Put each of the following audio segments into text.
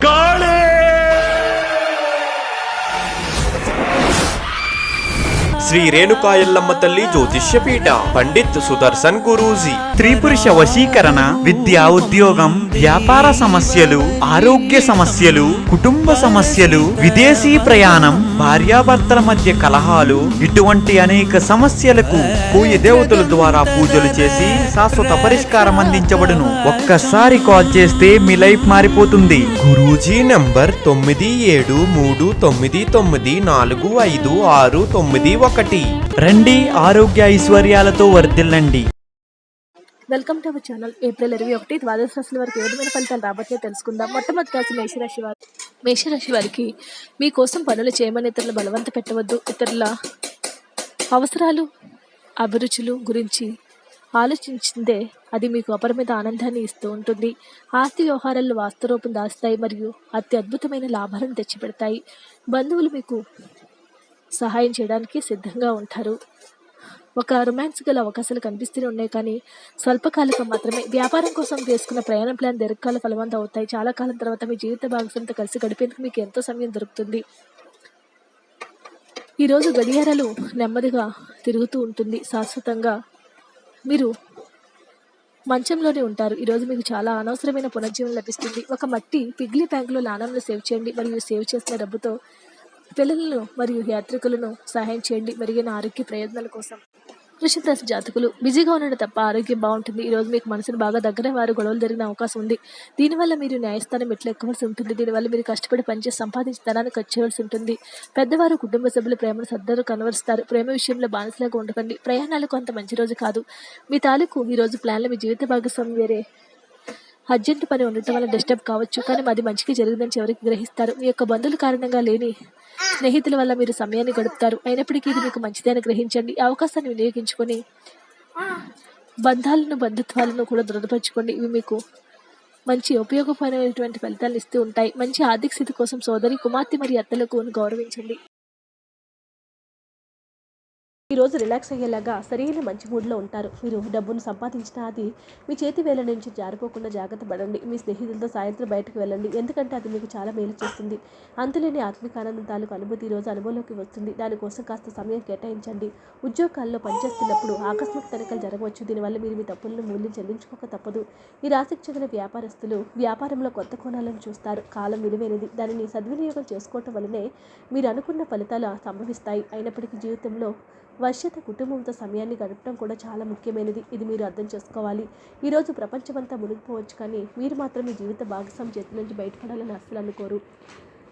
ಕಾಳೆ ಶ್ರೀ ರೇಣುಕಾ ಎಲ್ಲಮ್ಮ ತಲ್ಲಿ ಜ್ಯೋತಿಷ್ಯ ಪೀಠ ಪಂಡಿತ್ ಸುದರ್ಶನ್ ಗುರೂಜಿ. ತ್ರಿಪುರುಷ ವಶೀಕರಣ ವಿದ್ಯಾ ಉದ್ಯೋಗಂ. వ్యాపార సమస్యలు ఆరోగ్య సమస్యలు కుటుంబ సమస్యలు విదేశీ ప్రయాణం భార్యాభర్తల మధ్య కలహాలు ఇటువంటి అనేక సమస్యలకు పూయ దేవతల ద్వారా పూజలు చేసి శాశ్వత పరిష్కారం అందించబడును. ఒక్కసారి కాల్ చేస్తే మీ లైఫ్ మారిపోతుంది. గురూజీ నంబర్ తొమ్మిది ఏడు మూడు తొమ్మిది తొమ్మిది నాలుగు ఐదు ఆరు తొమ్మిది ఒకటి. రండి ఆరోగ్య ఐశ్వర్యాలతో వర్ధిల్లండి. Welcome to our channel April ఇరవై ఒకటి ద్వాదశ రాశుల వారికి ఏ విధమైన ఫలితాలు రాబోతున్నాయో తెలుసుకుందాం. మొట్టమొదటి రాశి మేషరాశి వారు మేషరాశి వారికి మీకోసం పనులు చేయమని ఇతరులు బలవంత పెట్టవద్దు. ఇతరుల అవసరాలు అభిరుచులు గురించి ఆలోచించిందే అది మీకు అపరిమిత ఆనందాన్ని ఇస్తూ ఉంటుంది. ఆస్తి వ్యవహారాల్లో వాస్తవరూపం దాస్తాయి మరియు అతి అద్భుతమైన లాభాలను తెచ్చిపెడతాయి. బంధువులు మీకు సహాయం చేయడానికి సిద్ధంగా ఉంటారు. ఒక రొమాన్స్ గల అవకాశాలు కనిపిస్తూనే ఉన్నాయి కానీ స్వల్పకాలికం మాత్రమే. వ్యాపారం కోసం చేసుకున్న ప్రయాణ ప్లాన్ దీర్ఘకాల ఫలవంతం అవుతాయి. చాలా కాలం తర్వాత మీ జీవిత భాగస్వామితో కలిసి గడిపేందుకు మీకు ఎంతో సమయం దొరుకుతుంది. ఈరోజు గడియారాలు నెమ్మదిగా తిరుగుతూ ఉంటుంది. శాశ్వతంగా మీరు మంచంలోనే ఉంటారు. ఈరోజు మీకు చాలా అనవసరమైన పునర్జీవనం లభిస్తుంది. ఒక మట్టి పిగ్లీ బ్యాంకులో నాణంలో సేవ్ చేయండి. మరియు సేవ్ చేసిన డబ్బుతో పిల్లలను మరియు యాత్రికులను సహాయం చేయండి మెరుగైన ఆరోగ్య ప్రయోజనాల కోసం. వృషభరాశి జాతకులు బిజీగా ఉండడం తప్ప ఆరోగ్యం బాగుంటుంది. ఈరోజు మీకు మనసును బాగా దగ్గర వారు గొడవలు జరిగిన అవకాశం ఉంది. దీనివల్ల మీరు న్యాయస్థానం మెట్లు ఎక్కవలసి ఉంటుంది. దీనివల్ల మీరు కష్టపడి పనిచేసి సంపాదించి ధనాన్ని ఖర్చు చేయవలసి ఉంటుంది. పెద్దవారు కుటుంబ సభ్యులు ప్రేమను సర్దారు కనవరుస్తారు. ప్రేమ విషయంలో బానిసలాగా ఉండకండి. ప్రయాణాలకు అంత మంచి రోజు కాదు. మీ తాలూకు ఈరోజు రోజు మీ జీవిత భాగస్వామి వేరే. అర్జెంట్ పని ఉండటం వల్ల డిస్టర్బ్ కావచ్చు కానీ అది మంచిగా జరిగిందని చివరికి గ్రహిస్తారు. మీ యొక్క బంధువుల కారణంగా లేని స్నేహితుల వల్ల మీరు సమయాన్ని గడుపుతారు. అయినప్పటికీ ఇది మీకు మంచిదని గ్రహించండి. అవకాశాన్ని వినియోగించుకొని బంధాలను బంధుత్వాలను కూడా దృఢపరచుకోండి. ఇవి మీకు మంచి ఉపయోగపడేటువంటి ఫలితాలు ఇస్తూ ఉంటాయి. మంచి ఆర్థిక స్థితి కోసం సోదరి కుమార్తె మరియు అత్తలకు గౌరవించండి. ఈరోజు రిలాక్స్ అయ్యేలాగా సరైన మంచి మూడ్లో ఉంటారు. మీరు డబ్బును సంపాదించిన అది మీ చేతి వేల నుంచి జారిపోకుండా జాగ్రత్త పడండి. మీ స్నేహితులతో సాయంత్రం బయటకు వెళ్ళండి. ఎందుకంటే అది మీకు చాలా మేలు చేస్తుంది. అంతులేని ఆత్మిక ఆనందం తాలూకు అనుభూతి ఈరోజు రోజు అనుభవంలోకి వస్తుంది. దానికోసం కాస్త సమయం కేటాయించండి. ఉద్యోగాల్లో పనిచేస్తున్నప్పుడు ఆకస్మిక తనిఖీలు జరగవచ్చు. దీనివల్ల మీరు మీ తప్పులను మూల్యం చెల్లించుకోక తప్పదు. ఈ రాశికి చెందిన వ్యాపారస్తులు వ్యాపారంలో కొత్త కోణాలను చూస్తారు. కాలం విలువైనది. దానిని సద్వినియోగం చేసుకోవటం వల్లనే మీరు అనుకున్న ఫలితాలు సంభవిస్తాయి. అయినప్పటికీ జీవితంలో వర్షత కుటుంబంతో సమయాన్ని గడపడం కూడా చాలా ముఖ్యమైనది. ఇది మీరు అర్థం చేసుకోవాలి. ఈరోజు ప్రపంచమంతా మునిగిపోవచ్చు కానీ మీరు మాత్రం మీ జీవిత భాగస్వామి చేతి నుంచి బయటపడాలని అస్సలు అనుకోరు.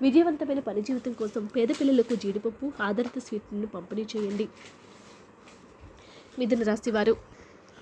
విజయవంతమైన పని జీవితం కోసం పేద పిల్లలకు జీడిపప్పు ఆధారిత స్వీట్లను పంపిణీ చేయండి. మిథున రాశివారు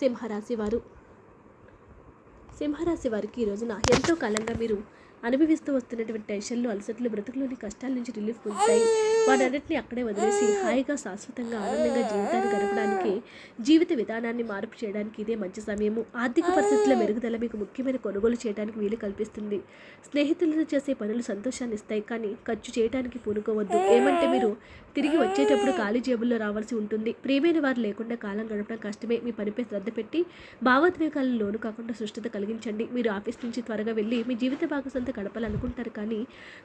సింహరాశి వారు. సింహరాశి వారికి ఈ రోజున ఎంతో కాలంగా మీరు అనుభవిస్తూ వస్తున్నటువంటి టెన్షన్లు అలసట్లు బ్రతుకులోని కష్టాల నుంచి రిలీఫ్ పొందుతాయి. వాటన్నిటిని అక్కడే వదిలేసి హాయిగా శాశ్వతంగా ఆనందంగా జీవితాన్ని గడపడానికి జీవిత విధానాన్ని మార్పు చేయడానికి ఇదే మంచి సమయము. ఆర్థిక పరిస్థితుల మెరుగుదల మీకు ముఖ్యమైన కొనుగోలు చేయడానికి వీలు కల్పిస్తుంది. స్నేహితులతో చేసే పనులు సంతోషాన్ని ఇస్తాయి కానీ ఖర్చు చేయడానికి పూనుకోవద్దు. ఏమంటే మీరు తిరిగి వచ్చేటప్పుడు ఖాళీ జేబుల్లో రావాల్సి ఉంటుంది. ప్రియమైన వారు లేకుండా కాలం గడపడం కష్టమే. మీ పనిపై శ్రద్ధ పెట్టి భావోద్వేగాలను లోను కాకుండా సుష్టత కలిగించండి. మీరు ఆఫీస్ నుంచి త్వరగా వెళ్ళి మీ జీవిత గడపాలనుకుంటారు కానీ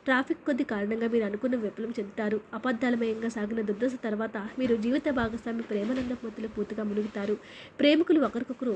ట్రాఫిక్ కొద్ది కారణంగా మీరు అనుకున్న విఫలం చెందుతారు. అబద్ధాలమయంగా సాగిన దుర్దశ తర్వాత మీరు జీవిత భాగస్వామి ప్రేమానంద పూర్తిలో పూర్తిగా మునుగుతారు. ప్రేమికులు ఒకరికొకరు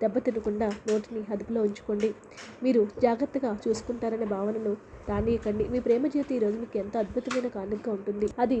దెబ్బతినకుండా నోటిని అదుపులో ఉంచుకోండి. మీరు జాగ్రత్తగా చూసుకుంటారనే భావనను రానియకండి మీ ప్రేమ జీవితం ఈరోజు మీకు ఎంతో అద్భుతమైన కానుకగా ఉంటుంది. అది